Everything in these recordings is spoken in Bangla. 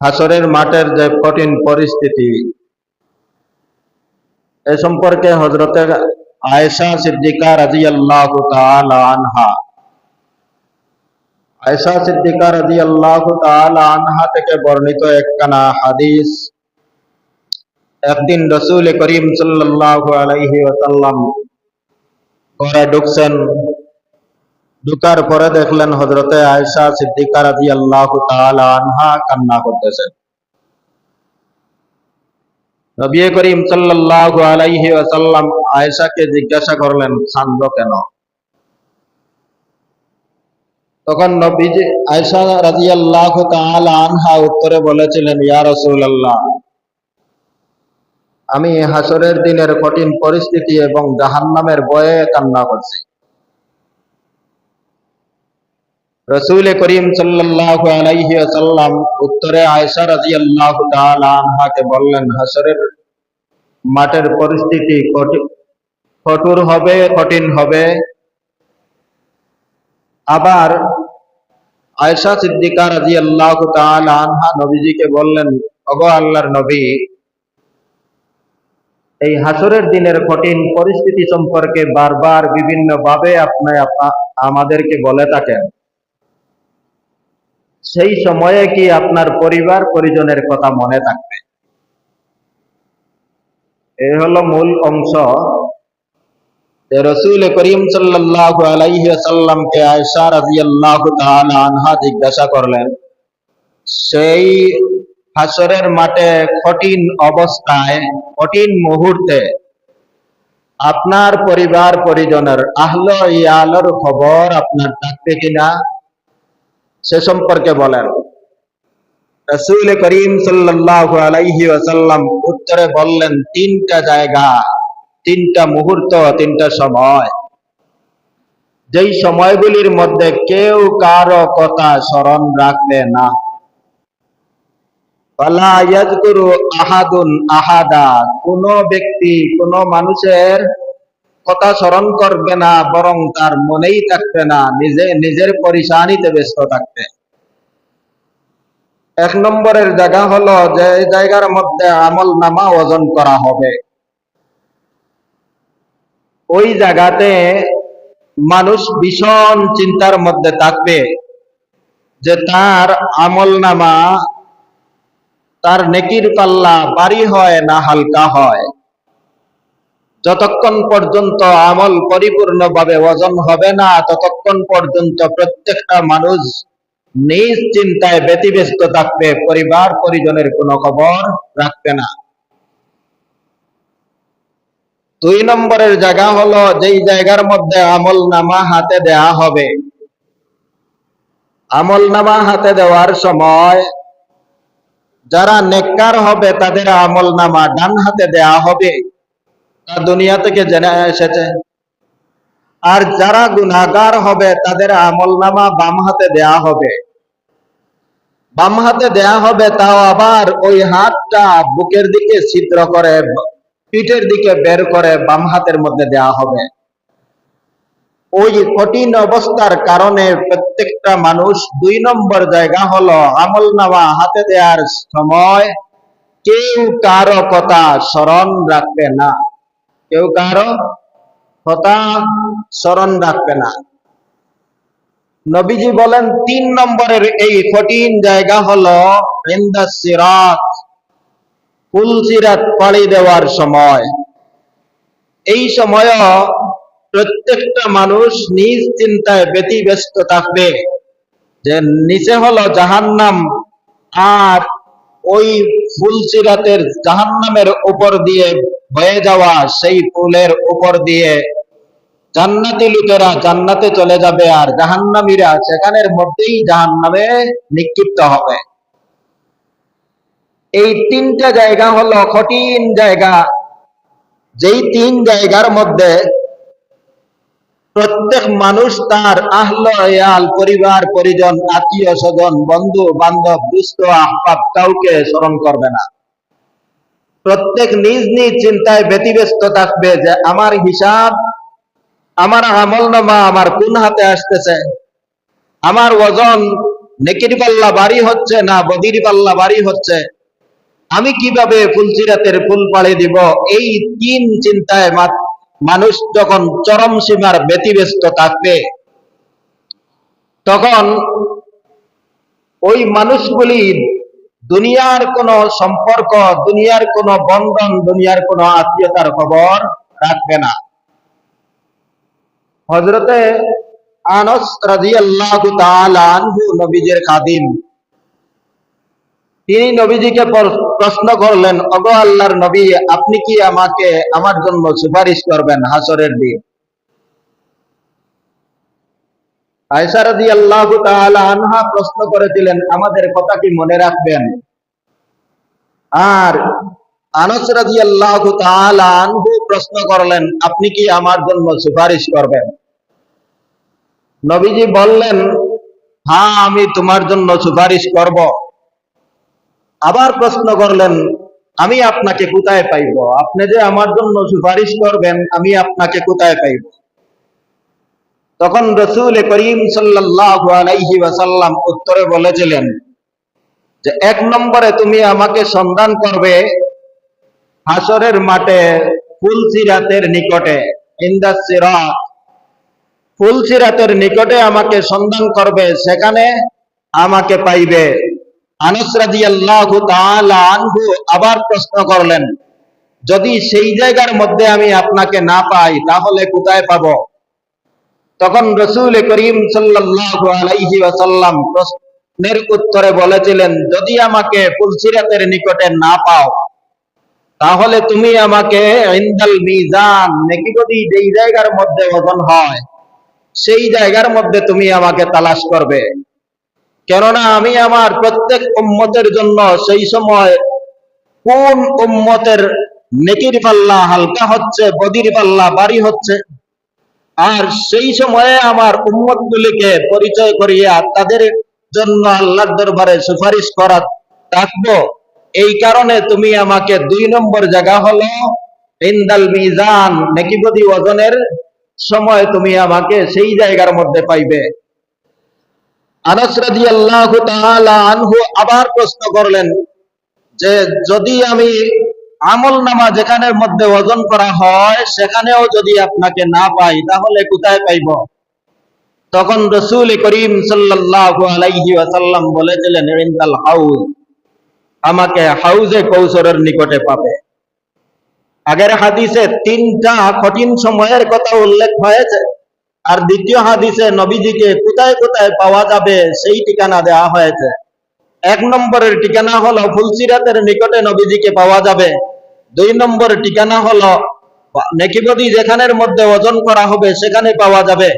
হাসরের মাঠের যে কঠিন পরিস্থিতি, এ সম্পর্কে হজরতে আয়েশা সিদ্দিকা রাজি আল্লাহ আনহা, আয়েশা সিদ্দিকা রাজি আল্লাহ আনহা থেকে বর্ণিত একখানা হাদিস। একদিন রসুল করিম সাল্লাল্লাহু আলাইহি ওয়াসাল্লাম ঘরে ঢুকছেন। ঢুকার পরে দেখলেন হজরতে আয়েশা সিদ্দিকা আল্লাহ আনহা কান্না করতেছেন। নবী করিম সাল্লাল্লাহু আলাইহি জিজ্ঞাসা করলেন কেন? তখন নবীজি আনহা উত্তরে বলেছিলেন, ইয়া রাসূলুল্লাহ, আমি হাসরের দিনের কঠিন পরিস্থিতি এবং জাহান্নামের ভয়ে কান্না করছি। রসুল করিম সাল্লাল্লাহু আলাইহি ওয়াসাল্লাম উত্তরে আয়েশা রাদিয়াল্লাহু তাআলা আনহাকে বললেন হাসরের মাঠের পরিস্থিতি কঠি- কঠোর হবে, কঠিন হবে? আবার আয়েশা সিদ্দিকা রাদিয়াল্লাহু তাআলা আনহা নবীজিকে বললেন, ওগো আল্লাহর নবী, এই হাসরের দিনের কঠিন পরিস্থিতি সম্পর্কে বারবার বিভিন্ন ভাবে আপনি, আমাদেরকে বলে থাকেন। সেই সময়ে কি আপনার পরিবার পরিজনের কথা মনে থাকবে? এ হলো মূল অংশ। রসুল করিম সাল্লাল্লাহু আলাইহি সাল্লামকে আয়েশা রাদিয়াল্লাহু তাআলা আনহা জিজ্ঞাসা করলেন, সেই হাসরের মাঠে কঠিন অবস্থায়, কঠিন মুহূর্তে আপনার পরিবার পরিজনের আহল ইয়ালর খবর আপনার থাকবে কিনা? সে সম্পর্কে বলেন। রসুল করিম সাল্লাল্লাহু আলাইহি ওয়াসাল্লাম উত্তরে বললেন, তিনটা জায়গা, তিনটা মুহূর্ত, তিনটা সময়। যেই সময়গুলির মধ্যে কেউ কারও কথা স্মরণ রাখবে না। আহাদুন আহাদা, কোন ব্যক্তি কোন মানুষের কথা স্মরণ করবে না, বরং তার মনেই থাকবে না, নিজে, নিজের পরিশানিতে ব্যস্ত থাকবে। এক নম্বরের জায়গা হলো যে জায়গার মধ্যে আমল নামা ওজন করা হবে। ওই জায়গাতে মানুষ ভীষণ চিন্তার মধ্যে থাকবে যে তার আমল নামা, তার নেকির পাল্লা বাড়ি হয় না হালকা হয়। যতক্ষণ পর্যন্ত আমল পরিপূর্ণভাবে ওজন হবে না, ততক্ষণ পর্যন্ত প্রত্যেকটা মানুষ নিজ চিন্তায় ব্যতিব্যস্ত থাকবে, পরিবার, পরিজনের কোনো খবর রাখবে না। দুই নম্বরের জায়গা হলো যেই জায়গার মধ্যে আমল নামা হাতে দেয়া হবে। আমল নামা হাতে দেওয়ার সময় যারা নেককার হবে, তাদের আমল নামা ডান হাতে দেয়া হবে। দুনিয়া থেকে জেনে এসেছে। আর যারা গুনাহগার হবে, তাদের আমল নামা বাম হাতে দেয়া হবে। বাম হাতে দেয়া হবে, তাও আবার ওই হাতটা বুকের দিকে ছিদ্র করে, পিঠের দিকে বের করে বাম হাতের মধ্যে দেয়া হবে। ওই কঠিন অবস্থার কারণে প্রত্যেকটা মানুষ দুই নম্বর জায়গা হলো আমল নামা হাতে দেওয়ার সময় কেউ কারও কথা স্মরণ রাখবে না। কেউ কারও কথা স্মরণ রাখবে না। নবীজি বলেন, তিন নম্বরের এই কঠিন জায়গা হলো ইন্দা সিরাত পাড়ি দেওয়ার সময়। এই সময় প্রত্যেকটা মানুষ নিজ চিন্তায় ব্যতিব্যস্ত থাকবে যে নিচে হলো জাহান্নাম আর ওই ফুলসিরাতের জাহান্নামের উপর দিয়ে বয়ে যাওয়া সেই ফুলের উপর দিয়ে জান্নাতি লোকেরা জান্নাতে চলে যাবে আর জাহান্নামীরা সেখানের মধ্যেই জাহান্নামে নিক্ষিপ্ত হবে। এই তিনটা জায়গা হলো কঠিন জায়গা। যেই তিন জায়গার মধ্যে প্রত্যেক মানুষ তার আহল ইয়াল পরিবার, পরিজন, আত্মীয় স্বজন বন্ধু বান্ধব দুস্থ, আহবাব কাউকে স্মরণ করবে না। প্রত্যেক নিজ নিজ চিন্তায় ব্যতিব্যস্ত থাকবে যে আমার হিসাব, আমার আমল নামা আমার কোন হাতে আসতেছে? আমার ওজন নেকির পাল্লা বাড়ি হচ্ছে না বদির পাল্লা বাড়ি হচ্ছে? আমি কীভাবে ফুলসিরাতের ফুল পাড়ি দিব? এই তিন চিন্তায় মানুষ যখন চরম সীমার ব্যতিব্যস্ত থাকবে, তখন ওই মানুষগুলি দুনিয়ার কোন সম্পর্ক, দুনিয়ার কোন বন্ধন, দুনিয়ার কোন আত্মীয়তার খবর রাখবে না। হজরতে আনস তাআলা আনহু নবীজির খাদিম, তিনি নবীজিকে প্রশ্ন করলেন অগো আল্লাহর নবী, আপনি কি আমাকে, আমার জন্য সুপারিশ করবেন হাসরের দিন? আয়সা রাদিয়াল্লাহু তাআলা আনহা প্রশ্ন করেছিলেন, আমাদের কথা কি মনে রাখবেন? আর আনস রাদিয়াল্লাহু তাআলা আনহু প্রশ্ন করলেন, আপনি কি আমার জন্য সুপারিশ করবেন? নবীজি বললেন হ্যাঁ আমি তোমার জন্য সুপারিশ করব। আবার প্রশ্ন করলেন, আমি আপনাকে কোথায় পাইব? আপনি যে আমার জন্য সুপারিশ করবেন, আমি আপনাকে কোথায় পাইব? তখন রসুল করিম সাল্লাল্লাহু উত্তরে বলেছিলেন যে, এক নম্বরে তুমি আমাকে সন্ধান করবে হাসরের মাঠে ফুলসিরাতের নিকটে ইন্দাস ফুলসিরাতের নিকটে আমাকে সন্ধান করবে, সেখানে আমাকে পাইবে। আবার প্রশ্ন করলেন, যদি সেই জায়গার মধ্যে আমি আপনাকে না পাই, তাহলে কোথায় পাবো? তখন রসুল করিম ওয়াসাল্লাম প্রশ্নের উত্তরে বলেছিলেন, যদি আমাকে ফুলসিরাতের নিকটে না পাও, তাহলে তুমি আমাকে ইনদাল মিজান নাকি যদি যেই জায়গার মধ্যে ওজন হয়, সেই জায়গার মধ্যে তুমি আমাকে তালাশ করবে। কেননা আমি আমার প্রত্যেক উম্মতের জন্য সেই সময় কোন উম্মতের নেকির পাল্লা হালকা হচ্ছে, বদির পাল্লা বাড়ি হচ্ছে আর সেই সময়ে আমার উম্মত গুলিকে পরিচয় করিয়া তাদের জন্য আল্লাহর দরবারে সুপারিশ করা থাকব। এই কারণে তুমি আমাকে দুই নম্বর জায়গা হলো, ইন্দাল মিজান, নেকিবদি ওজনের সময় তুমি আমাকে সেই জায়গার মধ্যে পাইবে। আনাস রাদিয়াল্লাহু তাআলা আনহু আবার প্রশ্ন করলেন যে, যদি আমি আমল নামা যেখানের মধ্যে ওজন করা হয়, সেখানেও যদি আপনাকে না পাই, তাহলে কোথায় পাইব? তখন রসুল করিম ওয়াসাল্লাম বলেছিলেন হাউজ, আমাকে হাউজে কৌসরের নিকটে পাবে। আগের হাদিসে তিনটা কঠিন সময়ের কথা উল্লেখ হয়েছে। আর দ্বিতীয় হাদিসে নবীজিকে কোথায় কোথায় পাওয়া যাবে, সেই ঠিকানা দেওয়া হয়েছে। এক নম্বরের ঠিকানা হলো ফুলসিরাতের নিকটে নবীজিকে পাওয়া যাবে। দুই নম্বর ঠিকানা হলো, নেকিবদি যেখানের মধ্যে ওজন করা হবে সেখানে পাওয়া যাবে।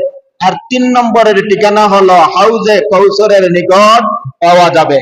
আর তিন নম্বরের ঠিকানা হলো হাউজে কৌশলের নিকট পাওয়া যাবে।